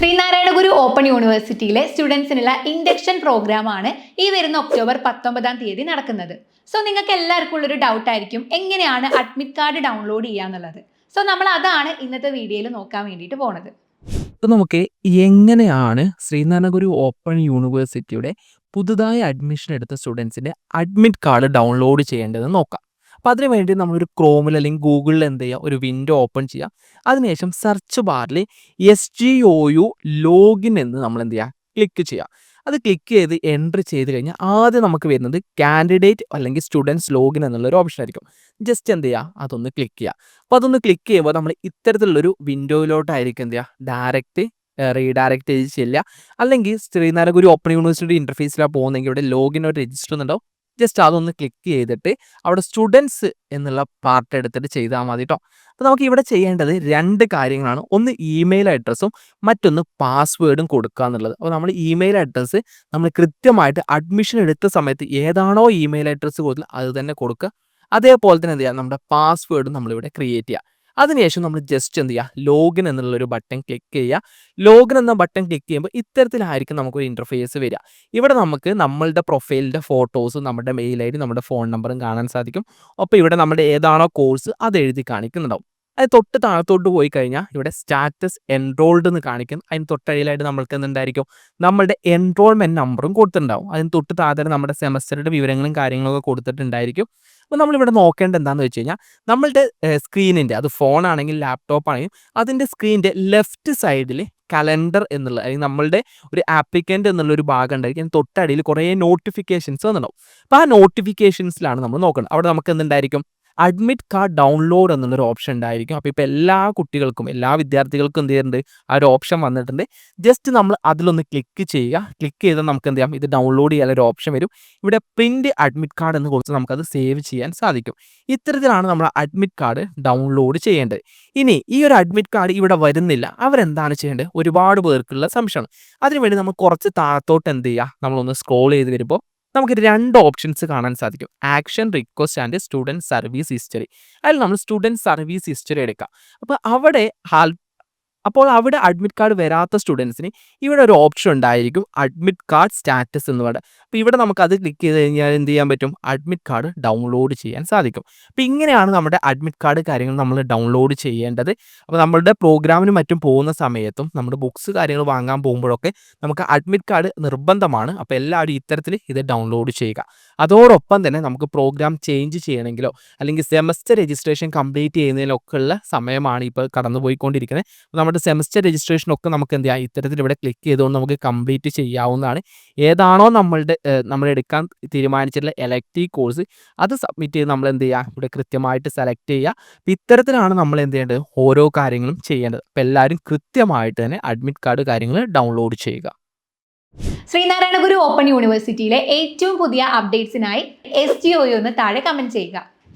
ശ്രീനാരായണ ഗുരു open യൂണിവേഴ്സിറ്റിയിലെ സ്റ്റുഡൻസിനുള്ള induction programme ആണ് ഈ വരുന്ന ഒക്ടോബർ പത്തൊമ്പതാം തീയതി നടക്കുന്നത്. സോ നിങ്ങൾക്ക് എല്ലാവർക്കും ഉള്ളൊരു ഡൗട്ട് ആയിരിക്കും എങ്ങനെയാണ് അഡ്മിറ്റ് കാർഡ് ഡൗൺലോഡ് ചെയ്യാന്നുള്ളത് സോ നമ്മൾ അതാണ് ഇന്നത്തെ വീഡിയോയിൽ നോക്കാൻ വേണ്ടിയിട്ട് പോണത്. അപ്പോൾ നമുക്ക് എങ്ങനെയാണ് ശ്രീനാരായണഗുരു ഓപ്പൺ യൂണിവേഴ്സിറ്റിയുടെ പുതുതായി അഡ്മിഷൻ എടുത്ത സ്റ്റുഡൻസിന്റെ അഡ്മിറ്റ് കാർഡ് ഡൗൺലോഡ് ചെയ്യേണ്ടതെന്ന് നോക്കാം. അപ്പോൾ അതിന് വേണ്ടി നമ്മളൊരു ക്രോമിൽ അല്ലെങ്കിൽ ഗൂഗിളിൽ എന്ത് ചെയ്യുക ഒരു വിൻഡോ ഓപ്പൺ ചെയ്യുക അതിനുശേഷം സെർച്ച് ബാറിൽ S G O U login എന്ന് നമ്മൾ എന്ത് ചെയ്യുക ക്ലിക്ക് ചെയ്യുക അത് ക്ലിക്ക് ചെയ്ത് എൻട്രി ചെയ്ത് കഴിഞ്ഞാൽ ആദ്യം നമുക്ക് വരുന്നത് കാൻഡിഡേറ്റ് അല്ലെങ്കിൽ സ്റ്റുഡൻസ് ലോഗിൻ എന്നുള്ളൊരു ഓപ്ഷൻ ആയിരിക്കും. ജസ്റ്റ് എന്ത് ചെയ്യുക അതൊന്ന് ക്ലിക്ക് ചെയ്യുക അപ്പോൾ അതൊന്ന് ക്ലിക്ക് ചെയ്യുമ്പോൾ നമ്മൾ ഇത്തരത്തിലുള്ളൊരു വിൻഡോയിലോട്ടായിരിക്കും എന്ത് ചെയ്യുക? ഡയറക്റ്റ് റീഡയറക്റ്റ് ചെയ്ത് ചെല്ലുക. അല്ലെങ്കിൽ ശ്രീനാരായണഗുരു ഓപ്പൺ യൂണിവേഴ്സിറ്റി ഇന്റർഫേസിലാണ് പോകുന്നതെങ്കിൽ ഇവിടെ ലോഗിൻ ഒരു രജിസ്റ്റർ എന്നുണ്ടാവും ജസ്റ്റ് അതൊന്ന് ക്ലിക്ക് ചെയ്തിട്ട് അവിടെ സ്റ്റുഡൻസ് എന്നുള്ള പാർട്ട് എടുത്തിട്ട് ചെയ്താൽ മതി കേട്ടോ അപ്പോൾ നമുക്ക് ഇവിടെ ചെയ്യേണ്ടത് രണ്ട് കാര്യങ്ങളാണ്. ഒന്ന് ഇമെയിൽ അഡ്രസ്സും മറ്റൊന്ന് പാസ്വേഡും കൊടുക്കുക എന്നുള്ളത്. അപ്പോൾ നമ്മൾ ഇമെയിൽ അഡ്രസ്സ് നമ്മൾ കൃത്യമായിട്ട് അഡ്മിഷൻ എടുത്ത സമയത്ത് ഏതാണോ ഇമെയിൽ അഡ്രസ്സ് കൊടുത്തത് അത് തന്നെ കൊടുക്കുക. അതേപോലെ തന്നെ എന്ത് ചെയ്യുക? നമ്മുടെ പാസ്വേഡും നമ്മളിവിടെ ക്രിയേറ്റ് ചെയ്യുക. അതിനുശേഷം നമ്മൾ ജസ്റ്റ് എന്ത് ചെയ്യുക? ലോഗിൻ എന്നുള്ളൊരു ബട്ടൺ ക്ലിക്ക് ചെയ്യുക. ലോഗിൻ എന്ന ബട്ടൺ ക്ലിക്ക് ചെയ്യുമ്പോൾ ഇത്തരത്തിലായിരിക്കും നമുക്കൊരു ഇന്റർഫേസ് വരിക. ഇവിടെ നമുക്ക് നമ്മളുടെ പ്രൊഫൈലിന്റെ ഫോട്ടോസും നമ്മുടെ മെയിൽ ഐ നമ്മുടെ ഫോൺ നമ്പറും കാണാൻ സാധിക്കും. അപ്പോൾ ഇവിടെ നമ്മുടെ ഏതാണോ കോഴ്സ് അത് എഴുതി കാണിക്കുന്നുണ്ടാവും. അത് തൊട്ട് താഴത്തോട്ട് പോയി കഴിഞ്ഞാൽ ഇവിടെ സ്റ്റാറ്റസ് എൻറോൾഡ് എന്ന് കാണിക്കും അതിന് തൊട്ടടിയിലായിട്ട് നമ്മൾക്ക് എന്തുണ്ടായിരിക്കും? നമ്മളുടെ എൻറോൾമെന്റ് നമ്പറും കൊടുത്തിട്ടുണ്ടാവും. അതിന് തൊട്ട് താഴെ നമ്മുടെ സെമസ്റ്ററുടെ വിവരങ്ങളും കാര്യങ്ങളൊക്കെ കൊടുത്തിട്ടുണ്ടായിരിക്കും. അപ്പോൾ നമ്മളിവിടെ നോക്കേണ്ടത് എന്താണെന്ന് വെച്ച് കഴിഞ്ഞാൽ നമ്മളുടെ സ്ക്രീനിന്റെ അത് ഫോണാണെങ്കിൽ ലാപ്ടോപ്പ് ആണെങ്കിലും അതിന്റെ സ്ക്രീനിന്റെ ലെഫ്റ്റ് സൈഡിൽ കലണ്ടർ എന്നുള്ള അല്ലെങ്കിൽ നമ്മളുടെ ഒരു ആപ്ലിക്കന്റ് എന്നുള്ള ഒരു ഭാഗം ഉണ്ടായിരിക്കും. തൊട്ടടിയിൽ കുറേ നോട്ടിഫിക്കേഷൻസ് വന്നിട്ടുണ്ടാവും. അപ്പോൾ ആ നോട്ടിഫിക്കേഷൻസിലാണ് നമ്മൾ നോക്കുന്നത് അവിടെ നമുക്ക് എന്തുണ്ടായിരിക്കും? അഡ്മിറ്റ് കാർഡ് ഡൗൺലോഡ് എന്നുള്ളൊരു ഓപ്ഷൻ ഉണ്ടായിരിക്കും. അപ്പോൾ ഇപ്പോൾ എല്ലാ കുട്ടികൾക്കും എല്ലാ വിദ്യാർത്ഥികൾക്കും എന്ത് ചെയ്യുന്നുണ്ട്? ആ ഒരു ഓപ്ഷൻ വന്നിട്ടുണ്ട്. ജസ്റ്റ് നമ്മൾ അതിലൊന്ന് ക്ലിക്ക് ചെയ്യുക. ക്ലിക്ക് ചെയ്താൽ നമുക്ക് എന്ത് ചെയ്യാം? ഇത് ഡൗൺലോഡ് ചെയ്യാൻ ഒരു ഓപ്ഷൻ വരും. ഇവിടെ പ്രിന്റ് അഡ്മിറ്റ് കാർഡ് എന്ന് കൊടുത്ത് നമുക്കത് സേവ് ചെയ്യാൻ സാധിക്കും. ഇത്തരത്തിലാണ് നമ്മൾ അഡ്മിറ്റ് കാർഡ് ഡൗൺലോഡ് ചെയ്യേണ്ടത്. ഇനി ഈ ഒരു അഡ്മിറ്റ് കാർഡ് ഇവിടെ വരുന്നില്ല. അവരെന്താണ് ചെയ്യേണ്ടത്? ഒരുപാട് പേർക്കുള്ള സംശയമാണ്. അതിനുവേണ്ടി നമ്മൾ കുറച്ച് താഴത്തോട്ട് എന്ത് ചെയ്യുക? നമ്മളൊന്ന് സ്ക്രോൾ ചെയ്ത് വരുമ്പോൾ നമുക്ക് രണ്ട് ഓപ്ഷൻസ് കാണാൻ സാധിക്കും. Action request and student service history അതിൽ നമ്മൾ സ്റ്റുഡന്റ് സർവീസ് ഹിസ്റ്ററി എടുക്കാം. അപ്പോൾ അവിടെ അപ്പോൾ അവിടെ അഡ്മിറ്റ് കാർഡ് വരാത്ത സ്റ്റുഡൻസിന് ഇവിടെ ഒരു ഓപ്ഷൻ ഉണ്ടായിരിക്കും. അഡ്മിറ്റ് കാർഡ് സ്റ്റാറ്റസ് എന്ന് പറയുന്നത് അപ്പോൾ ഇവിടെ നമുക്ക് അത് ക്ലിക്ക് ചെയ്ത് കഴിഞ്ഞാൽ എന്ത് ചെയ്യാൻ പറ്റും? അഡ്മിറ്റ് കാർഡ് ഡൗൺലോഡ് ചെയ്യാൻ സാധിക്കും. അപ്പോൾ ഇങ്ങനെയാണ് നമ്മുടെ അഡ്മിറ്റ് കാർഡ് കാര്യങ്ങൾ നമ്മൾ ഡൗൺലോഡ് ചെയ്യേണ്ടത്. അപ്പോൾ നമ്മളുടെ പ്രോഗ്രാമിനും മറ്റും പോകുന്ന സമയത്തും നമ്മുടെ ബുക്സ് കാര്യങ്ങൾ വാങ്ങാൻ പോകുമ്പോഴൊക്കെ നമുക്ക് അഡ്മിറ്റ് കാർഡ് നിർബന്ധമാണ്. അപ്പോൾ എല്ലാവരും ഇത്തരത്തിൽ ഇത് ഡൗൺലോഡ് ചെയ്യുക. അതോടൊപ്പം തന്നെ നമുക്ക് പ്രോഗ്രാം ചേഞ്ച് ചെയ്യണമെങ്കിലോ അല്ലെങ്കിൽ സെമസ്റ്റർ രജിസ്ട്രേഷൻ കംപ്ലീറ്റ് ചെയ്യുന്നതിലൊക്കെ ഉള്ള സമയമാണ് ഇപ്പോൾ കടന്നുപോയിക്കൊണ്ടിരിക്കുന്നത്. അപ്പോൾ നമ്മുടെ സെമസ്റ്റർ രജിസ്ട്രേഷൻ ഒക്കെ നമുക്ക് എന്ത് ചെയ്യാം? ഇത്തരത്തിൽ ഇവിടെ ക്ലിക്ക് ചെയ്തുകൊണ്ട് നമുക്ക് കംപ്ലീറ്റ് ചെയ്യാവുന്നതാണ്. ഏതാണോ നമ്മളുടെ നമ്മൾ എടുക്കാൻ തീരുമാനിച്ചിട്ടുള്ള എലക്റ്റീവ് കോഴ്സ് അത് സബ്മിറ്റ് ചെയ്ത് നമ്മൾ എന്ത് ചെയ്യുക ഇവിടെ കൃത്യമായിട്ട് സെലക്ട് ചെയ്യുക. അപ്പോൾ ഇത്തരത്തിലാണ് നമ്മൾ എന്ത് ചെയ്യേണ്ടത്? ഓരോ കാര്യങ്ങളും ചെയ്യേണ്ടത്. അപ്പോൾ എല്ലാവരും കൃത്യമായിട്ട് തന്നെ അഡ്മിറ്റ് കാർഡ് കാര്യങ്ങൾ ഡൗൺലോഡ് ചെയ്യുക. ശ്രീനാരായണ ഗുരു ഓപ്പൺ യൂണിവേഴ്സിറ്റിയിലെ ഏറ്റവും പുതിയ അപ്ഡേറ്റ്സിനായി എസ് ടി ഒ എന്ന് താഴെ കമന്റ് ചെയ്യുക.